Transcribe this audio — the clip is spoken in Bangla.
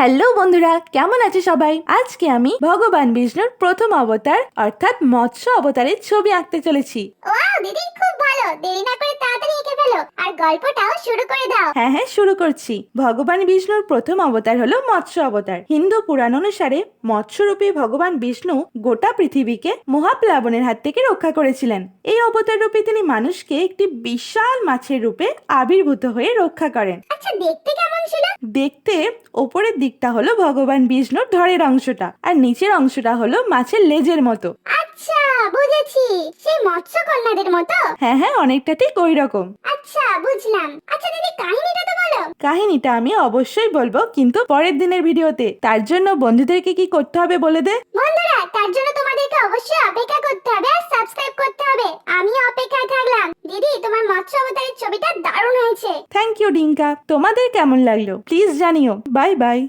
হ্যালো বন্ধুরা কেমন আছে সবাই? আজকে আমি ভগবান বিষ্ণুর প্রথম অবতার অর্থাৎ মৎস্য অবতারের ছবি আঁকতে চলেছি। ওয়াও দিদি খুব ভালো। দেরি না করে তাড়াতাড়ি এঁকে ফেলো। আর গল্পটাও শুরু করে দাও। হ্যাঁ হ্যাঁ শুরু করছি। ভগবান বিষ্ণুর প্রথম অবতার হলো মৎস্য অবতার। হিন্দু পুরাণ অনুসারে মৎস্যরূপী ভগবান বিষ্ণু গোটা পৃথিবীকে মহাপ্লাবনের হাত থেকে রক্ষা করেছিলেন। এই অবতার রূপে তিনি মানুষকে একটি বিশাল মাছের রূপে আবির্ভূত হয়ে রক্ষা করেন। আচ্ছা দেখতে কেমন দেখতে ওপরের দিকটা হলো ভগবান বিষ্ণুর ধরের অংশটা আর নিচের অংশটা হলো মাছের লেজের মতো। আচ্ছা বুঝেছি। সেই মৎস্য কন্যাদের মতো? হ্যাঁ হ্যাঁ অনেকটা ঠিক ওই রকম। আচ্ছা বুঝলাম। আচ্ছা দিদি কাহিনীটা তো বলো। কাহিনীটা আমি অবশ্যই বলব কিন্তু পরের দিনের ভিডিওতে। তার জন্য বন্ধুদেরকে কি করতে হবে বলে দে? বন্ধুরা তার জন্য তোমাদেরকে অবশ্যই অপেক্ষা করতে হবে আর সাবস্ক্রাইব করতে হবে আমি অপেক্ষায় থাকলাম দিদি তোমার মৎস্য অবতারের ছবিটা দারুণ হয়েছে। থ্যাংক ইউ ডিঙ্কা তোমাদের কেমন লাগল? প্লিজ জানিও। Bye bye